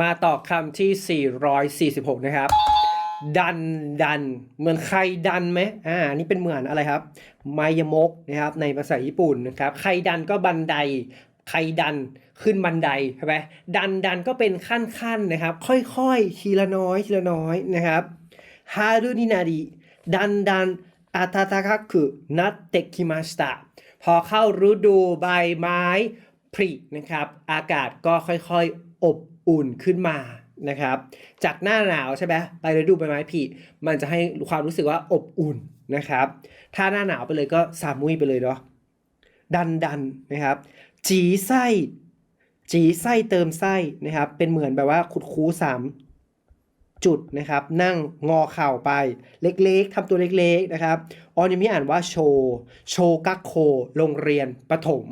มาต่อคำที่ 446 นะครับ ดันดัน เหมือนใครดันไหมอ่านี่เป็นเหมือนอะไรครับ ไมายมกนะครับ ในภาษาญี่ปุ่นนะครับ ใครดันก็บันได ใครดันขึ้นบันไดใช่ไหมดันดันก็เป็นขั้นขั้นนะครับ ค่อยๆ ทีละน้อยทีละน้อยนะครับฮารุนินาริดันดันอาตาตาคักุนัตเตคิมาสตะพอเข้าฤดูใบไม้ ผลินะครับ อากาศก็ค่อยๆ อบอุ่นขึ้นมานะครับ จากหน้าหนาวใช่ไหมไปฤดูใบไม้ผลิมันจะให้ความรู้สึกว่าอบอุ่นนะครับ ถ้าหน้าหนาวไปเลยก็สามุยไปเลยเนาะดันดันนะครับ จีไส้จีไส้เติมไส้นะครับ เป็นเหมือนแบบว่าขุดคูสามจุดนะครับ นั่งงอเข่าไปเล็กๆทำตัวเล็กๆนะครับออนยังมีอ่านว่าโชโชกักโค โรงเรียนประถม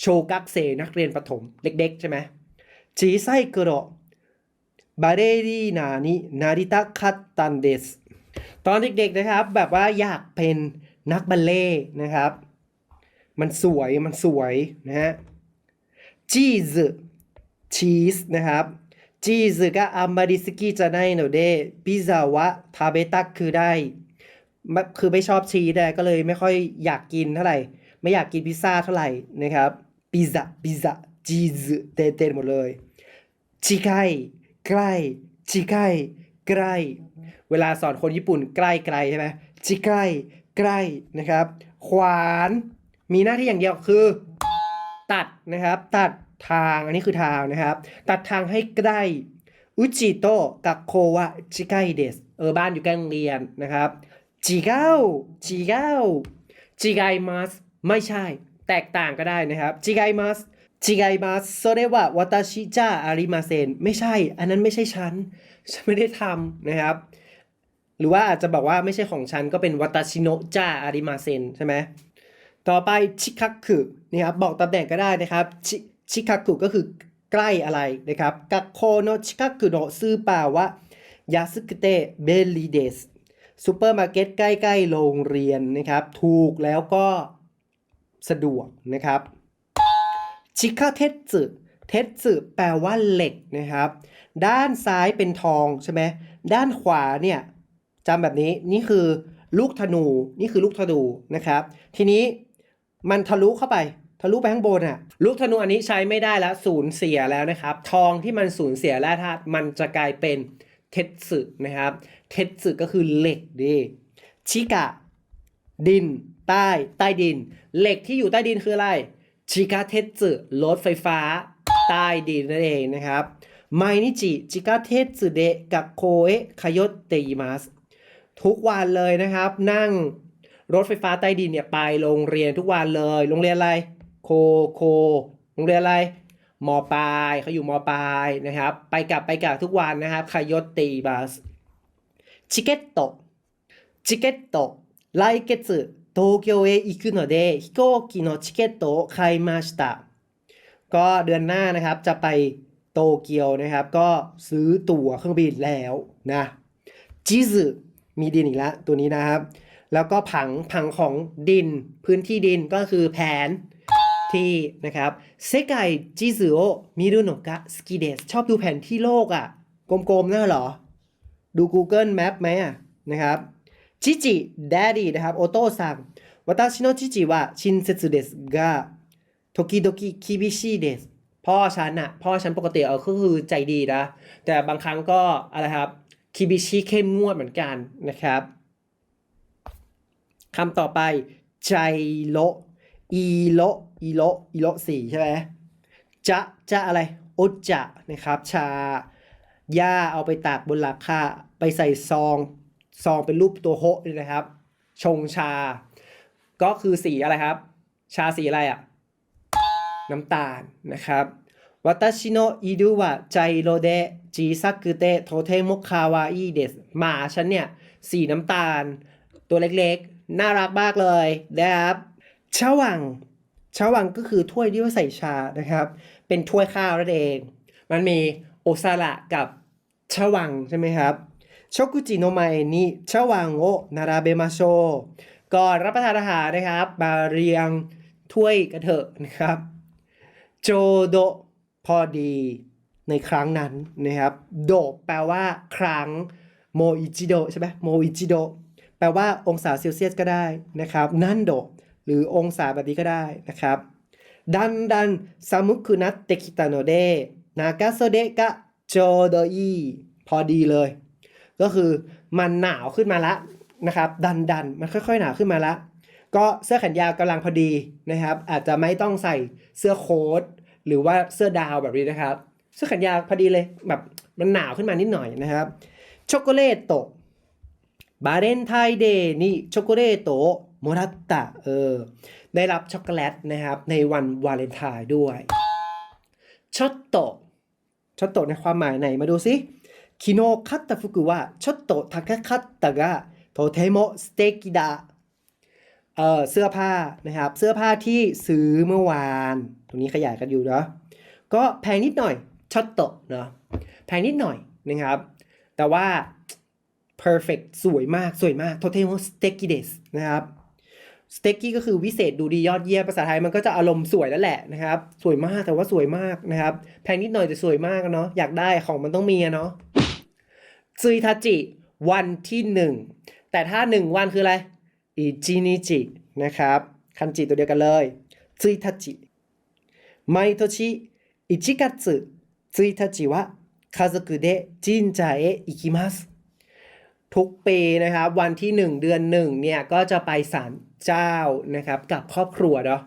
โชกักเซนักเรียนประถม เด็กๆ ใช่ไหมจีไส้กโรบาเรรีนานินาริตะคัตตันเดส ตอนเด็กๆนะครับ แบบว่าอยากเป็นนักบัลเล่ต์นะครับ มันสวย มันสวยนะฮะชีสชีสนะครับชีสがあんまり好きじゃないのでピザは食べたくないไม่คือไม่ชอบชีสอะก็เลยไม่ค่อยอยากกินเท่าไหร่ ไม่อยากกินพิซซ่าเท่าไหร่นะครับ พิซซ่าพิซซ่าชีสเต็มๆหมดเลยชิไกใกล้ชิไกใกล้ เวลาสอนคนญี่ปุ่นใกล้ไกลใช่ไหมชิไกใกล้นะครับ ขวานมีหน้าที่อย่างเดียวคือ ตัดนะครับ ตัดทางอันนี้คือทางนะครับ ตัดทางให้ใกล้อุจิโตะกับโควะชิไกเดสเออบ้านอยู่ใกล้โรงเรียนนะครับจิเก้าจิเก้าจิไกมัสไม่ใช่ แตกต่างก็ได้นะครับจิไกมัสจิไกมัสโซเรวะวาตชิจ้าอาริมาเซนไม่ใช่ อันนั้นไม่ใช่ฉัน ฉันไม่ได้ทำนะครับ หรือว่าอาจจะบอกว่าไม่ใช่ของฉันก็เป็นวาตชิโนจ้าอาริมาเซนใช่ไหมต่อไปชิคักคุนะครับบอกตำแหน่งก็ได้นะครับชิชิคักคุก็คือใกล้อะไรนะครับกักโคโนชิคักคุโนซื้อป่าวะยาสึกเตะเบลลีเดสซูเปอร์มาร์เก็ตใกล้ ๆ โรงเรียนนะครับ ถูกแล้วก็ สะดวกนะครับชิคาเทสึเทสึแปลว่าเหล็กนะครับ ด้านซ้ายเป็นทองใช่ไหมด้านขวาเนี่ยจำแบบนี้นี่คือลูกธนูนี่คือลูกธนูนะครับ ทีนี้มันทะลุเข้าไป ทะลุไปข้างบนอะลูกธนูอันนี้ใช้ไม่ได้แล้วสูญเสียแล้วนะครับ ทองที่มันสูญเสียแร่ธาตุมันจะกลายเป็นเทสึนะครับ เทสึก็คือเหล็กดีชิกะ ดิน ใต้ ใต้ดิน เหล็กที่อยู่ใต้ดินคืออะไรชิกาเทสึรถไฟฟ้า ใต้ดินนั่นเองนะครับไมนิจิชิกาเทสึเดะกับโคเอะคยตเตยมัสทุกวันเลยนะครับ นั่งรถไฟฟ้าใต้ดินเนี่ยไปโรงเรียนทุกวันเลย โรงเรียนอะไรโคโค โรงเรียนอะไรมปลายเขาอยู่มปลายนะครับ ไปกลับไปกลับทุกวันนะครับคยตเตยมัสชิเกตโตชิเกตโต 来月東京へ行くので飛行機のチケットを買いましたก็เดือนหน้านะครับจะไปโตเกียวนะครับ ก็ซื้อตั๋วเครื่องบินแล้วนะจิซึมีดินอีกแล้วตัวนี้นะครับ แล้วก็ผังผังของดินพื้นที่ดินก็คือแผนที่นะครับเซกายจิซึโอมิรุโนะกะสกิเดสชอบดูแผนที่โลกอะ่ะ กลมๆน่ะเหรอ ดู Google Map ไหมอ่ะนะครับ จิจิแดดดี้นะครับโอโต้ซังวัตชิโนจิจิว่าชินเซตเดสกาทกิโดกิคิบิชิเดสพ่อฉันอะพ่อฉันปกติเอาก็คือใจดีนะ แต่บางครั้งก็อะไรครับคิบิชิเข้มงวดเหมือนกันนะครับคำต่อไปใจโลอีโลอีโลอีโลสี่ใช่ไหมจะจะอะไรโอจะนะครับ ชายาเอาไปตากบนหลังคาไปใส่ซอง ซองเป็นรูปตัวโฮะนี่นะครับ ชงชา ก็คือสีอะไรครับ ชาสีอะไรอะ่ะ น้ำตาลนะครับวัตชิโนอิดุวะใจโรเดจีซักกุเตโทเทมุคาวาอีเดสหมาฉันเนี่ย สีน้ำตาล ตัวเล็กๆ น่ารักมากเลยนะครับชาวังชาวังก็คือถ้วยที่ว่าใส่ชานะครับ เป็นถ้วยข้าวนั่นเอง มันมีโอซาระกับชาวังใช่ไหมครับ ชกุจิโนไมนิชาวังโอนาราเบมาโชก่อนรับประทานอาหารนะครับ มาเรียงถ้วยกันเถอะนะครับโจโดพอดีในครั้งนั้นนะครับ โดแปลว่า ครั้งโมอิจิโดใช่ไหมโมอิจิโดแปลว่าองศาเซลเซียสก็ได้นะครับ นันโดหรือองศาแบบนี้ก็ได้นะครับ ดันดันซามุคุนัตเตคิตาโนเดนากาโซเดกะโจโดอีพอดีเลย ก็คือมันหนาวขึ้นมาละนะครับ ดันดันมันค่อยๆหนาวขึ้นมาละก็เสื้อแขนยาวกำลังพอดีนะครับ อาจจะไม่ต้องใส่เสื้อโค้ทหรือว่าเสื้อดาวแบบนี้นะครับ เสื้อแขนยาวพอดีเลยแบบมันหนาวขึ้นมานิดหน่อยนะครับช็อกโกแลตโตบาเลนไทน์เดย์นี่ช็อกโกแลตโตโมรัตตะเออได้รับช็อกโกแลตนะครับ ในวันวาเลนไทน์ด้วยช็อตโตช็อตโตในความหมายไหนมาดูสิ คิโนคัตตะฟุกุวะช็อตโตทาคาคัตตะะโทเทโมสเตกิดะเออเสื้อผ้านะครับ เสื้อผ้าที่ซื้อเมื่อวาน ตรงนี้ขยายกันอยู่เนาะก็แพงนิดหน่อยชอตโตะเนาะแพงนิดหน่อยนะครับ แต่ว่า perfect สวยมากสวยมาก total sticky des นะครับ sticky ก็คือวิเศษดูดียอดเยี่ยมภาษาไทยมันก็จะอารมณ์สวยแล้วแหละนะครับ สวยมากแต่ว่าสวยมากนะครับ แพงนิดหน่อยแต่สวยมากเนาะอยากได้ของมันต้องมีเนาะ ซุยทัจิ วันที่หนึ่งแต่ถ้าหนึ่งวันคืออะไรอิจินิจินะครับคันจิตัวเดียวกันเลยซุยทัจิไมโทชิอิจิกัตสึซุยทัจิวะคาซุกุเดจินจาเออิคิมัสทุกปีนะครับ วันที่ 1 เดือน1เนี่ยก็จะไปศาลเจ้านะครับกับครอบครัวเนาะ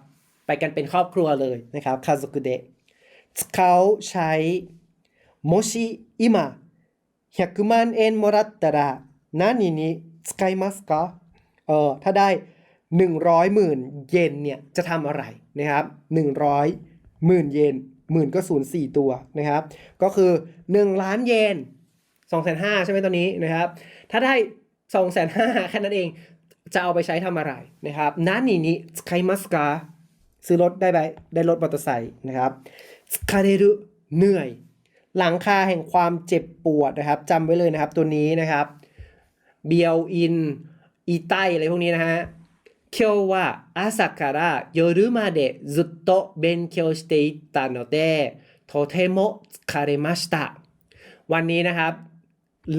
ไปกันเป็นครอบครัวเลยนะครับคาซุกุเดะเขาใช้โมชิอิมะ 100万円もらったら何に使いますかเออถ้าได้ 100หมื่นเยนเนี่ยจะทำอะไรนะครับ100หมื่นเยนหมื่นก็ศูนย์สี่ตัวนะครับ ก็คือ 1 ล้านเยน2 5 0 0 0ใช่ไหมตอนนี้นะครับ ถ้าได้ 2 5 0 0 0แค่นั้นเอง จะเอาไปใช้ทำอะไรนะครับนั่นนี่นี่สกายมัสกาซื้อรถได้ไหมได้รถมอเตอร์ไซค์นะครับสคาเดรุเหนื่อย หลังคาแห่งความเจ็บปวดนะครับจำไว้เลยนะครับตัวนี้นะครับ เบียวอิน อีไตอะไรพวกนี้นะฮะ今日は朝から夜までずっと勉強していたのでとても疲れましたวันนี้นะครับ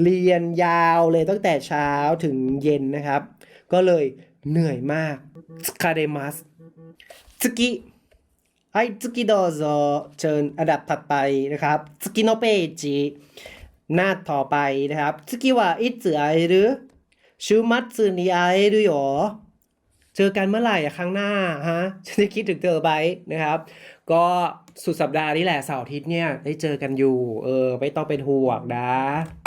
เรียนยาวเลยตั้งแต่เช้าถึงเย็นนะครับ ก็เลยเหนื่อยมาก疲れます次 はい次どうぞเชิญอันดับถัดไปนะครับ次のページหน้าต่อไปนะครับ次はいつ会える週末に会えるよ เจอกันเมื่อไหร่อะครั้งหน้าฮะ ฉันจะคิดถึงเธอไปนะครับ ก็สุดสัปดาห์นี้แหละเสาร์อาทิตย์เนี่ยได้เจอกันอยู่ เออ ไม่ต้องเป็นห่วงนะ